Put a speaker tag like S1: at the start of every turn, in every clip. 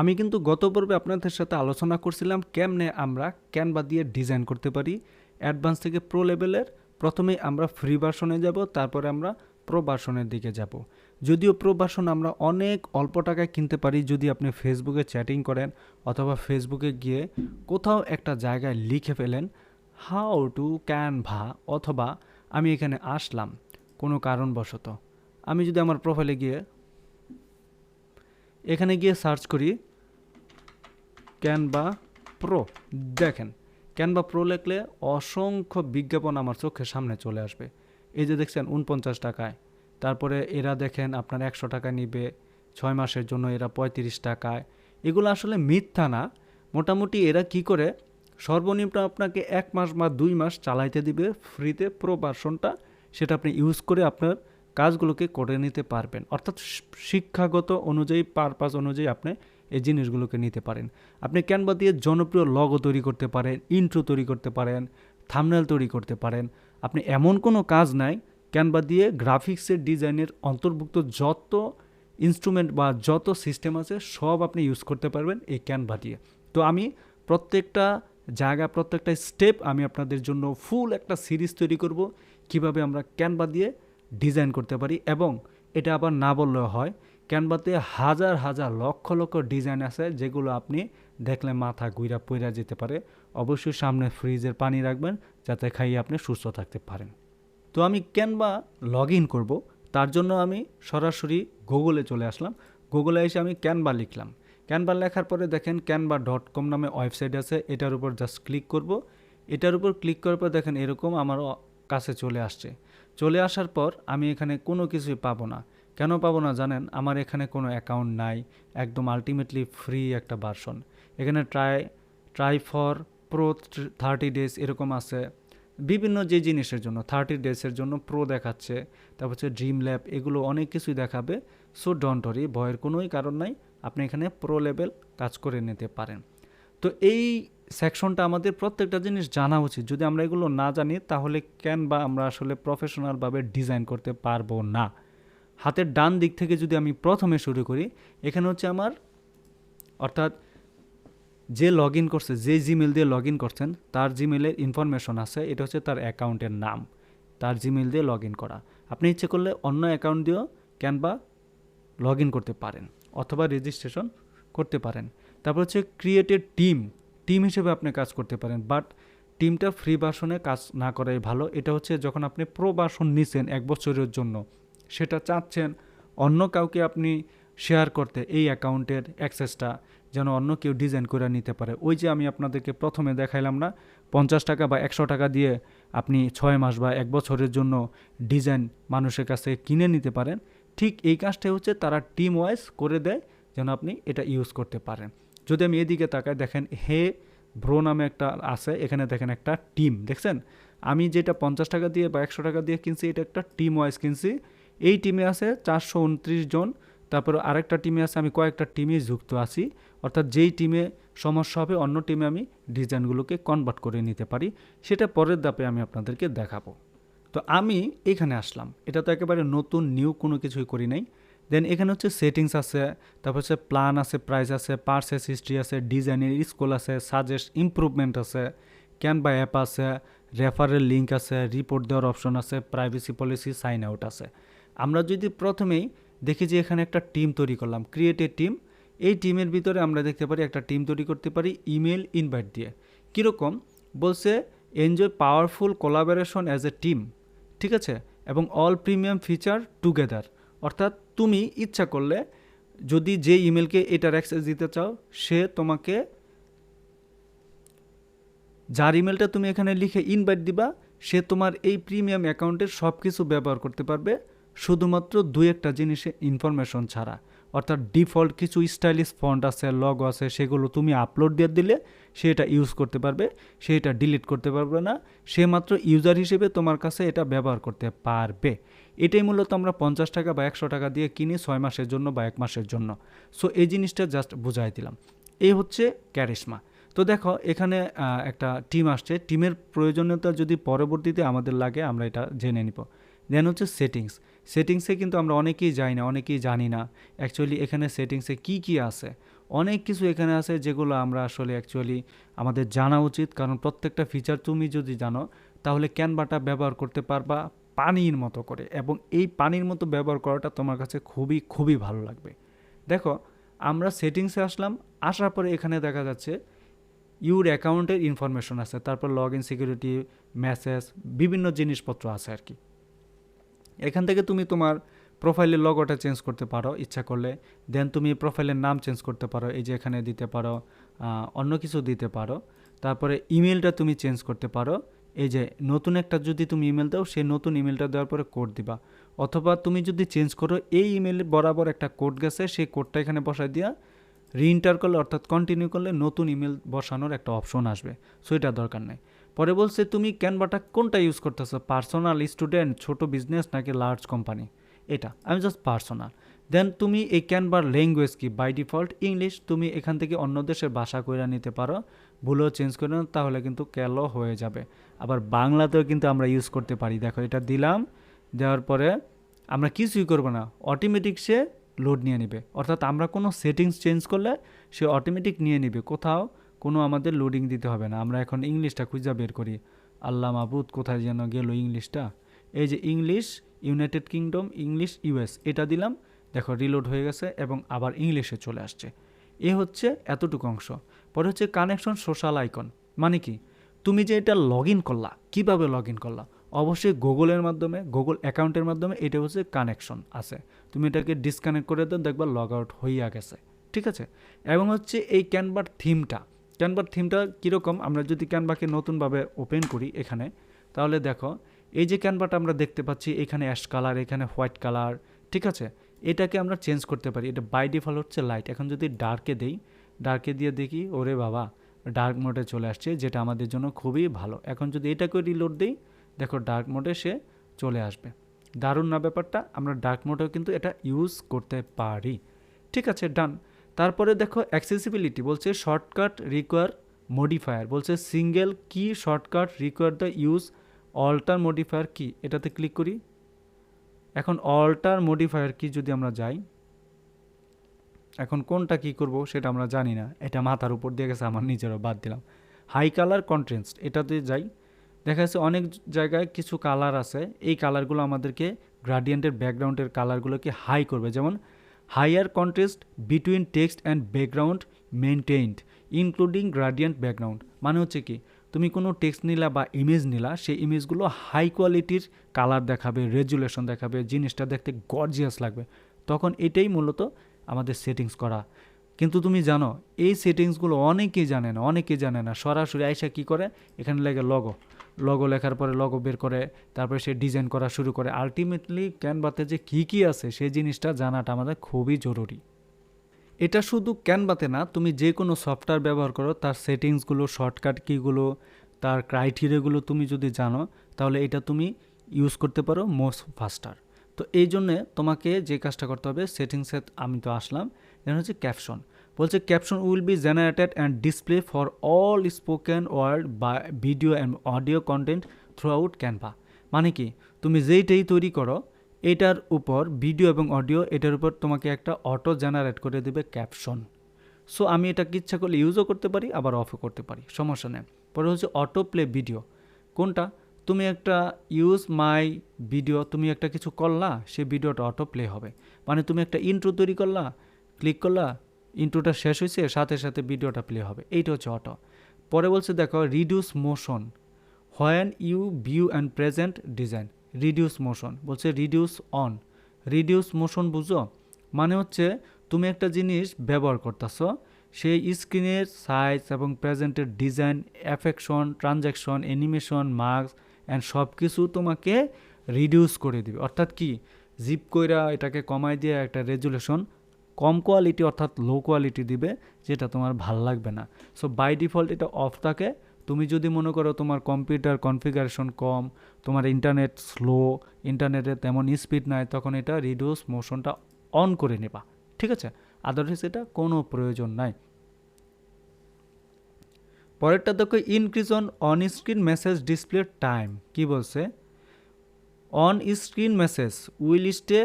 S1: আমি কিন্তু গত পর্বে আপনাদের সাথে আলোচনা করছিলাম কেমনে আমরা ক্যানভা দিয়ে ডিজাইন করতে পারি অ্যাডভান্স থেকে প্রো লেভেলের প্রথমে আমরা ফ্রি ভার্সনে যাব, তারপরে আমরা প্রো ভার্সনের দিকে যাব। যদিও প্রো ভার্সন আমরা অনেক অল্প টাকায় কিনতে পারি, যদি আপনি ফেসবুকে চ্যাটিং করেন অথবা ফেসবুকে গিয়ে কোথাও একটা জায়গায় লিখে ফেলেন হাউ টু ক্যানভা অথবা আমি এখানে আসলাম, কোনো কারণবশত। আমি যদি আমার প্রোফাইলে গিয়ে, এখানে গিয়ে সার্চ করি ক্যানভা প্রো দেখেন ক্যানভা প্রো লিখলে অসংখ্য বিজ্ঞাপন আমার চোখের সামনে চলে আসবে। এই যে দেখছেন উনপঞ্চাশ টাকায়। তারপরে এরা দেখেন আপনার একশো টাকা নিবে, ছয় মাসের জন্য এরা পঁয়ত্রিশ টাকায়। এগুলো আসলে মিথ্যা না। মোটামুটি এরা কি করে? সর্বনিম্ন আপনাকে এক মাস বা দুই মাস চালাইতে দিবে, ফ্রিতে প্রো ভার্সনটা সেটা আপনি ইউজ করে আপনার কাজগুলোকে করে নিতে পারবেন। অর্থাৎ শিক্ষাগত অনুযায়ী পারপাস অনুযায়ী আপনি এই জিনিসগুলোকে নিতে পারেন। আপনি ক্যানভা দিয়ে জনপ্রিয় লগো তৈরি করতে পারেন ইন্ট্রো তৈরি করতে পারেন থামনেল তৈরি করতে পারেন। আপনি এমন কোনো কাজ নাই ক্যানভা দিয়ে গ্রাফিক্সের ডিজাইনের অন্তর্ভুক্ত যত ইনস্ট্রুমেন্ট বা যত সিস্টেম আছে, সব আপনি ইউজ করতে পারবেন এই ক্যানভা দিয়ে। তো আমি প্রত্যেকটা জায়গা, প্রত্যেকটা স্টেপ আমি আপনাদের জন্য ফুল একটা সিরিজ তৈরি করব, কীভাবে আমরা ক্যানভা দিয়ে ডিজাইন করতে পারি এবং এটা আবার না বললেও হয় ক্যানভাতে হাজার হাজার লক্ষ লক্ষ ডিজাইন আছে, যেগুলো আপনি দেখলে মাথা গুইরা পইরা যেতে পারে। অবশ্যই সামনে ফ্রিজের পানি রাখবেন, যাতে খাইয়ে আপনি সুস্থ থাকতে পারেন। তো আমি ক্যানভা লগ ইন করব, তার জন্য আমি সরাসরি গুগলে চলে আসলাম। গুগলে এসে আমি ক্যানভা লিখলাম। ক্যানভা লেখার পরে দেখেন ক্যানভা ডট কম নামে ওয়েবসাইট আছে, এটার উপর জাস্ট ক্লিক করব। এটার উপর ক্লিক করার পর দেখেন এরকম আমার কাছে চলে আসছে। চলে আসার পর আমি এখানে কোনো কিছুই পাবো না। কেন পাবো না জানেন? আমার এখানে কোনো অ্যাকাউন্ট নাই। একদম আলটিমেটলি ফ্রি একটা ভার্সন এখানে try try for pro thirty days এরকম আছে। বিভিন্ন যে জিনিসের জন্য থার্টি ডেজের জন্য প্রো দেখাচ্ছে। তারপর হচ্ছে ড্রিম ল্যাব এগুলো অনেক কিছুই দেখাবে। সো ডন্টরি ভয়ের কোনোই কারণ নাই। আপনি এখানে প্রো লেভেল কাজ করে নিতে পারেন। তো এই সেকশনটা আমাদের প্রত্যেকটা জিনিস জানা উচিত। যদি আমরা এগুলো না জানি, তাহলে কেন বা আমরা আসলে প্রফেশনালভাবে ডিজাইন করতে পারব না? হাতের ডান দিক থেকে যদি আমি প্রথমে শুরু করি, এখানে হচ্ছে আমার, অর্থাৎ যে লগ ইন করছে, যে জিমেল দিয়ে লগ ইন করছেন, তার জিমেলের ইনফরমেশন আছে, এটা হচ্ছে তার অ্যাকাউন্টের নাম, তার জিমেল দিয়ে লগ ইন করা। আপনি ইচ্ছে করলে অন্য অ্যাকাউন্ট দিয়েও ক্যানভা লগ ইন করতে পারেন, অথবা রেজিস্ট্রেশন করতে পারেন। তারপর হচ্ছে ক্রিয়েটেড টিম টিম হিসেবে আপনি কাজ করতে পারেন বাট টিমটা ফ্রি ভার্সনে কাজ না করাই ভালো। এটা হচ্ছে যখন আপনি প্রো ভার্সন নিছেন এক বছরের জন্য সেটা চাচ্ছেন অন্য কাউকে আপনি শেয়ার করতে এই অ্যাকাউন্টের অ্যাক্সেসটা যেন অন্য কেউ ডিজাইন করে নিতে পারে। ওই যে আমি আপনাদেরকে প্রথমে দেখাইলাম না, পঞ্চাশ টাকা বা একশো টাকা দিয়ে আপনি ছয় মাস বা এক বছরের জন্য ডিজাইন মানুষের কাছ কিনে নিতে পারেন। ঠিক এই কাজটাই হচ্ছে তারা টিম ওয়াইজ করে দেয়, যেন আপনি এটা ইউজ করতে পারেন। যদি আমি এদিকে তাকাই, দেখেন হে ব্রো নামে একটা আছে, এখানে দেখেন একটা টিম দেখছেন? আমি যেটা পঞ্চাশ টাকা দিয়ে বা একশো টাকা দিয়ে কিনছি, এটা একটা টিম ওয়াইজ কিনছি। এই টিমে আছে চারশো উনত্রিশ জন। তারপর আরেকটা টিমে আছে, আমি কয়েকটা টিমে যুক্ত আছি। অর্থাৎ যেই টিমে সমস্যা হবে, অন্য টিমে আমি ডিজাইনগুলোকে কনভার্ট করে নিতে পারি। সেটা পরের ধাপে আমি আপনাদেরকে দেখাবো। তো আমি এখানে আসলাম। এটা তো একেবারে নতুন নিউ কোনো কিছুই করি নাই। দেন এখানে হচ্ছে সেটিংস আছে, তারপর হচ্ছে প্ল্যান আছে প্রাইস আছে পার্সেস হিস্ট্রি আছে ডিজাইনের স্কুল আছে সাজেস্ট ইমপ্রুভমেন্ট আছে ক্যানভা অ্যাপ আছে রেফারেল লিঙ্ক আছে রিপোর্ট দেওয়ার অপশন আছে প্রাইভেসি পলিসি সাইন আউট আছে। আমরা যদি প্রথমেই দেখি যে এখানে একটা টিম তৈরি করলাম ক্রিয়েট এ টিম এই টিমের ভিতরে আমরা দেখতে পারি একটা টিম তৈরি করতে পারি ইমেল ইনভাইট দিয়ে। কীরকম? বলছে enjoy powerful collaboration as a team ঠিক আছে? এবং অল প্রিমিয়াম ফিচার টুগেদার অর্থাৎ তুমি ইচ্ছা করলে যদি যে ইমেলকে এটার অ্যাক্সেস দিতে চাও, সে তোমাকে যার ইমেলটা তুমি এখানে লিখে ইনভাইট দিবা, সে তোমার এই প্রিমিয়াম অ্যাকাউন্টের সব কিছু ব্যবহার করতে পারবে। শুধুমাত্র দুই একটা জিনিসে ইনফরমেশন ছাড়া। অর্থাৎ ডিফল্ট কিছু স্টাইলিশ ফন্ট আছে লগ আছে, সেগুলো তুমি আপলোড দিয়ে দিলে সে এটা ইউজ করতে পারবে সে এটা ডিলিট করতে পারবে না, সে মাত্র ইউজার হিসেবে তোমার কাছে এটা ব্যবহার করতে পারবে। এটাই মূলত আমরা পঞ্চাশ টাকা বা একশো টাকা দিয়ে কিনি ছয় মাসের জন্য বা এক মাসের জন্য। সো এই জিনিসটা জাস্ট বুঝাই দিলাম। এই হচ্ছে ক্যারিশমা তো দেখো, এখানে একটা টিম আসছে। টিমের প্রয়োজনীয়তা যদি পরবর্তীতে আমাদের লাগে, আমরা এটা জেনে নিব। দেন হচ্ছে সেটিংস সেটিংসে কিন্তু আমরা অনেকেই যাই না, অনেকেই জানি না অ্যাকচুয়ালি এখানে সেটিংসে কি কি আছে। অনেক কিছু এখানে আছে যেগুলো আমরা আসলে অ্যাকচুয়ালি আমাদের জানা উচিত কারণ প্রত্যেকটা ফিচার তুমি যদি জানো তাহলে ক্যানভাটা ব্যবহার করতে পারবা পানির মতো করে এবং এই পানির মতো ব্যবহার করাটা তোমার কাছে খুবই খুবই ভালো লাগবে। দেখো, আমরা সেটিংসে আসলাম, আসার পরে এখানে দেখা যাচ্ছে ইউর অ্যাকাউন্টের ইনফরমেশন আছে, তারপর লগ ইন সিকিউরিটি মেসেজ বিভিন্ন জিনিসপত্র আছে আর কি। এখান থেকে তুমি তোমার প্রোফাইলের লগোটা চেঞ্জ করতে পারো, ইচ্ছা করলে। দেন তুমি প্রোফাইলের নাম চেঞ্জ করতে পারো, এই যে এখানে দিতে পারো অন্য কিছু দিতে পারো। তারপরে ইমেলটা তুমি চেঞ্জ করতে পারো। এই যে নতুন একটা যদি তুমি ইমেল দাও, সেই নতুন ইমেলটা দেওয়ার পরে কোড দিবা। অথবা তুমি যদি চেঞ্জ করো, এই ইমেল বরাবর একটা কোড গেছে, সেই কোডটা এখানে বসায় দিয়া রিইন্টার করলে, অর্থাৎ কন্টিনিউ করলে নতুন ইমেল বসানোর একটা অপশন আসবে। সো এটা দরকার নেই। পরে বলছে তুমি ক্যানভাটা কোনটা ইউজ করতেছো? পার্সোনাল স্টুডেন্ট ছোট বিজনেস নাকি লার্জ কোম্পানি এটা আমি জাস্ট পার্সোনাল দেন তুমি এই ক্যানভার ল্যাঙ্গুয়েজ কি? বাই ডিফল্ট ইংলিশ তুমি এখান থেকে অন্য দেশের ভাষা কইরা নিতে পারো ভুলেও চেঞ্জ করে নাও, তাহলে কিন্তু ক্যালো হয়ে যাবে। আবার বাংলাতেও কিন্তু আমরা ইউজ করতে পারি। দেখো এটা দিলাম দেওয়ার পরে আমরা কিছুই করব না। অটোমেটিক সে লোড নিয়ে নেবে। অর্থাৎ আমরা কোনো সেটিংস চেঞ্জ করলে সে অটোমেটিক নিয়ে নেবে। কোথাও কোনো আমাদের লোডিং দিতে হবে না। আমরা এখন ইংলিশটা খুঁজে বের করি। আল্লাহ মাবুদ, কোথায় যেন গেল ইংলিশটা এই যে English United Kingdom English US এটা দিলাম। দেখো রিলোড হয়ে গেছে এবং আবার ইংলিশে চলে আসছে। এ হচ্ছে এতটুকু অংশ। পরে হচ্ছে কানেকশন সোশ্যাল আইকন মানে কি? তুমি যে এটা লগ ইন করলা, কীভাবে লগ ইন করলা? অবশ্যই গুগলের মাধ্যমে গুগল অ্যাকাউন্টের মাধ্যমে এটা হচ্ছে কানেকশন আছে। তুমি এটাকে ডিসকানেক্ট করে দাও, দেখবা লগ আউট হইয়া গেছে। ঠিক আছে? এবং হচ্ছে এই ক্যানভার থিমটা ক্যানভার থিমটা কীরকম? আমরা যদি ক্যানভাকে নতুনভাবে ওপেন করি এখানে, তাহলে দেখো, এই যে ক্যানভাটা আমরা দেখতে পাচ্ছি, এখানে অ্যাশ কালার, এখানে হোয়াইট কালার, ঠিক আছে? এটাকে আমরা চেঞ্জ করতে পারি। এটা বাই ডিফল্ট হচ্ছে লাইট। এখন যদি ডার্কে দেই, ডার্কে দিয়ে দেখি, ওরে বাবা, ডার্ক মোডে চলে আসছে, যেটা আমাদের জন্য খুবই ভালো। এখন যদি এটাকে রিলোড দিই, দেখো ডার্ক মোডে সে চলে আসবে। দারুণ না ব্যাপারটা? আমরা ডার্ক মোডেও কিন্তু এটা ইউজ করতে পারি। ঠিক আছে, ডান। তারপরে দেখো অ্যাক্সেসিবিলিটি বলছে শর্টকাট রিকোয়ার মডিফায়ার বলছে single key shortcut require the use alter modifier key এটাতে ক্লিক করি। এখন অল্টার মডিফায়ার কি যদি আমরা যাই, এখন কোনটা কি করব সেটা আমরা জানি না, এটা মাথার উপর দিয়ে গেছে, আমার নিজেরও বাদ দিলাম। হাই কালার কন্ট্রেন্সট এটাতে যাই, দেখা যাচ্ছে অনেক জায়গায় কিছু কালার আছে, এই কালারগুলো আমাদেরকে গ্রাডিয়েন্টের ব্যাকগ্রাউন্ডের কালারগুলোকে হাই করবে, যেমন higher contrast between text and background maintained including gradient background মানে হচ্ছে কি, তুমি কোনো টেক্সট নিলা বা ইমেজ নিলা, সেই ইমেজগুলো হাই কোয়ালিটির কালার দেখাবে রেজুলেশন দেখাবে, জিনিসটা দেখতে গর্জিয়াস লাগবে। তখন এটাই মূলত আমাদের সেটিংস করা। কিন্তু তুমি জানো, এই সেটিংসগুলো অনেকেই জানে না, অনেকেই জানে না। সরাসরি আইসা কি করে? এখানে লাগে লগো লগো লেখার পরে লগো বের করে, তারপরে সে ডিজাইন করা শুরু করে। আলটিমেটলি ক্যানভাতে যে কী কী আছে সেই জিনিসটা জানাটা আমাদের খুবই জরুরি। এটা শুধু ক্যানভাতে না, তুমি যে কোনো সফটওয়্যার ব্যবহার করো, তার সেটিংসগুলো শর্টকাট কীগুলো তার ক্রাইটেরিয়াগুলো তুমি যদি জানো, তাহলে এটা তুমি ইউজ করতে পারো মোস্ট ফাস্টার তো এই জন্যে তোমাকে যে কাজটা করতে হবে, সেটিংসে আমি তো আসলাম দেন হচ্ছে ক্যাপশন বলছে caption will be generated and display for all spoken word বা video and audio content throughout Canva মানে কি? তুমি যেইটাই তৈরি করো, এটার উপর ভিডিও এবং অডিও এটার উপর তোমাকে একটা অটো জেনারেট করে দেবে ক্যাপশন সো আমি এটাকে ইচ্ছা করলে ইউজও করতে পারি, আবার অফও করতে পারি, সমস্যা নেই। পরে হচ্ছে অটো প্লে ভিডিও কোনটা? তুমি একটা ইউজ মাই ভিডিও তুমি একটা কিছু করলা, সে ভিডিওটা অটো প্লে হবে। মানে তুমি একটা ইন্ট্রো তৈরি করলা ক্লিক করলা ইন্ট্রোটা শেষ হয়েছে সাথে সাথে ভিডিওটা প্লে হবে। এইটা হচ্ছে অটো পরে বলছে, দেখো reduce motion when you view and present design reduce motion বলছে রিডিউস অন রিডিউস মোশন বুঝো? মানে হচ্ছে, তুমি একটা জিনিস ব্যবহার করতেছো, সেই স্ক্রিনের সাইজ এবং প্রেজেন্টের design affection transaction animation marks and সব কিছু তোমাকে রিডিউস করে দিবে। অর্থাৎ কি? জিপ কইরা এটাকে কমাই দিয়ে একটা রেজুলেশন কম কোয়ালিটি অর্থাৎ লো কোয়ালিটি দিবে, যেটা তোমার ভালো লাগবে না। সো বাই ডিফল্ট এটা অফ থাকে। তুমি যদি মনে করো তোমার কম্পিউটার কনফিগারেশন কম, তোমার ইন্টারনেট স্লো ইন্টারনেটে তেমন স্পিড নাই, তখন এটা রিডিউস মোশনটা অন করে নেবা। ঠিক আছে? আদারওয়াইজ এটা কোনো প্রয়োজন নাই। পরেরটা দেখো increase on on screen message display time কি বলছে? On screen message will stay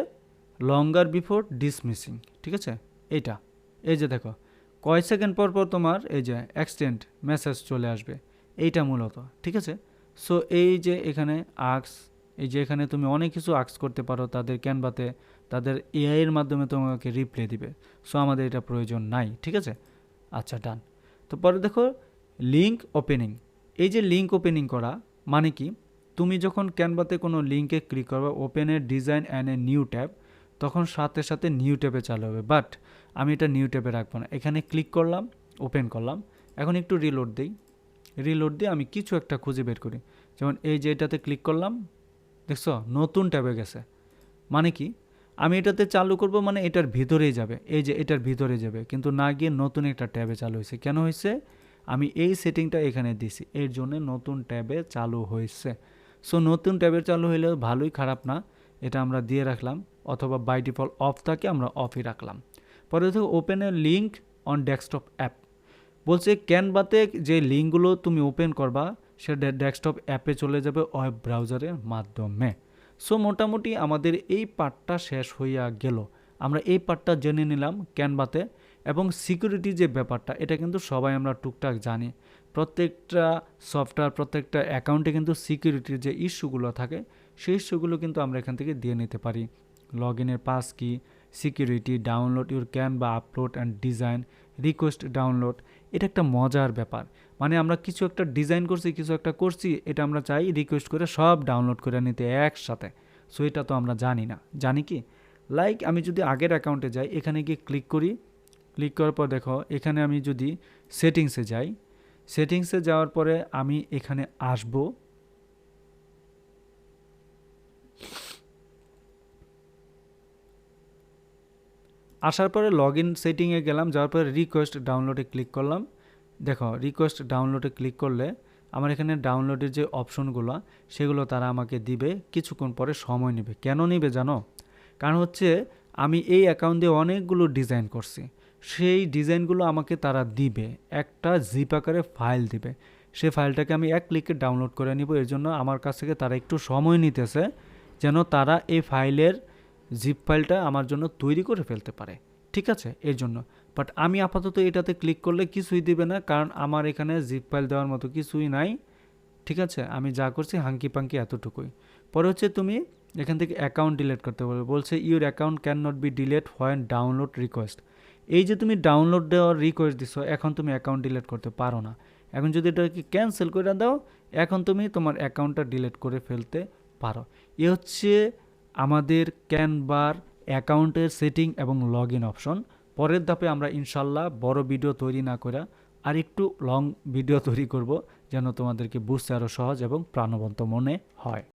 S1: longer before dismissing ঠিক আছে? এইটা। এই যে দেখো, কয় সেকেন্ড পর পর তোমার এই যে এক্সটেন্ড মেসেজ চলে আসবে, এইটা মূলত, ঠিক আছে? সো এই যে এখানে আক্স এই যে এখানে তুমি অনেক কিছু আক্স করতে পারো তাদের ক্যানভাতে তাদের এআইয়ের মাধ্যমে তোমাকে রিপ্লাই দিবে। সো আমাদের এটা প্রয়োজন নাই, ঠিক আছে? আচ্ছা ডান তো পরে দেখো লিঙ্ক ওপেনিং এই যে লিঙ্ক ওপেনিং করা মানে কি? তুমি যখন ক্যানভাতে কোনো লিঙ্কে ক্লিক করবে ওপেনের design and a new tab তখন সাথে সাথে নিউ ট্যাবে চালু হবে। বাট আমি এটা নিউ ট্যাবে রাখব না। এখানে ক্লিক করলাম ওপেন করলাম। এখন একটু রিলোড দিই। রিলোড দিয়ে আমি কিছু একটা খুঁজে বের করি। যেমন এই যে এটাতে ক্লিক করলাম, দেখছ? নতুন ট্যাবে গেছে। মানে কি? আমি এটাতে চালু করব মানে এটার ভিতরেই যাবে। এই যে এটার ভিতরে যাবে। কিন্তু না গিয়ে নতুন একটা ট্যাবে চালু হয়েছে। কেন হয়েছে? আমি এই সেটিংটা এখানে দিছি। এর জন্য নতুন ট্যাবে চালু হয়েছে। সো নতুন ট্যাবে চালু হইলে ভালোই খারাপ না। এটা আমরা দিয়ে রাখলাম। অথবা বাই ডিফল্ট অফ থাকে আমরা অফই রাখলাম। পরে দেখো open a link on desktop app বলছে ক্যানভাতে যে লিঙ্কগুলো তুমি ওপেন করবা, সেটা ডেস্কটপ অ্যাপে চলে যাবে ওয়েব ব্রাউজারের মাধ্যমে। সো মোটামুটি আমাদের এই পার্টটা শেষ হইয়া গেল। আমরা এই পার্টটা জেনে নিলাম ক্যানভাতে এবং সিকিউরিটি যে ব্যাপারটা, এটা কিন্তু সবাই আমরা টুকটাক জানি। প্রত্যেকটা সফটওয়্যার প্রত্যেকটা অ্যাকাউন্টে কিন্তু সিকিউরিটির যে ইস্যুগুলো থাকে, সেই ইস্যুগুলো কিন্তু আমরা এখান থেকে দিয়ে নিতে পারি। লগ ইনের pass key security download your can বা upload and design request download এটা একটা মজার ব্যাপার। মানে আমরা কিছু একটা ডিজাইন করছি, কিছু একটা করছি, এটা আমরা চাই রিকোয়েস্ট করে সব ডাউনলোড করে নিতে একসাথে। সো এটা তো আমরা জানি না। জানি কি? লাইক আমি যদি আগের অ্যাকাউন্টে যাই, এখানে গিয়ে ক্লিক করি। ক্লিক করার পর দেখো, এখানে আমি যদি সেটিংসে যাই সেটিংসে যাওয়ার পরে আমি এখানে আসব। আসার পরে লগ ইন সেটিংয়ে গেলাম, যাওয়ার পরে রিকোয়েস্ট ডাউনলোডে ক্লিক করলাম। দেখো রিকোয়েস্ট ডাউনলোডে ক্লিক করলে আমার এখানে ডাউনলোডের যে অপশনগুলো সেগুলো তারা আমাকে দিবে, কিছুক্ষণ পরে সময় নেবে। কেন নেবে জানো? কারণ হচ্ছে আমি এই অ্যাকাউন্ট দিয়ে অনেকগুলো ডিজাইন করছি। সেই ডিজাইনগুলো আমাকে তারা দিবে, একটা জিপ আকারে ফাইল দিবে। সেই ফাইলটাকে আমি এক ক্লিকে ডাউনলোড করে নিব, এর জন্য আমার কাছ থেকে তারা একটু সময় নিতেছে, যেন তারা এই ফাইলের জিপ ফাইলটা আমার জন্য তৈরি করে ফেলতে পারে, ঠিক আছে? এর জন্য। বাট আমি আপাতত এটাতে ক্লিক করলে কিছুই দিবে না, কারণ আমার এখানে জিপ ফাইল দেওয়ার মতো কিছুই নাই, ঠিক আছে? আমি যা করছি হাঙ্কি পাঙ্কি এতটুকুই। পরে হচ্ছে তুমি এখান থেকে অ্যাকাউন্ট ডিলেট করতে পারবে। বলছে your account can not be delete when download request এই যে তুমি ডাউনলোড দেওয়ার রিকোয়েস্ট দিছো, এখন তুমি অ্যাকাউন্ট ডিলেট করতে পারো না। এখন যদি এটাকে ক্যান্সেল করে দাও, এখন তুমি তোমার অ্যাকাউন্টটা ডিলেট করে ফেলতে পারো। এ হচ্ছে আমাদের ক্যানবার অ্যাকাউন্টের সেটিং এবং লগ ইন অপশন পরের ধাপে আমরা ইনশাল্লাহ বড় ভিডিও তৈরি না করে আর একটু লং ভিডিও তৈরি করব যেন তোমাদেরকে বুঝতে আরও সহজ এবং প্রাণবন্ত মনে হয়।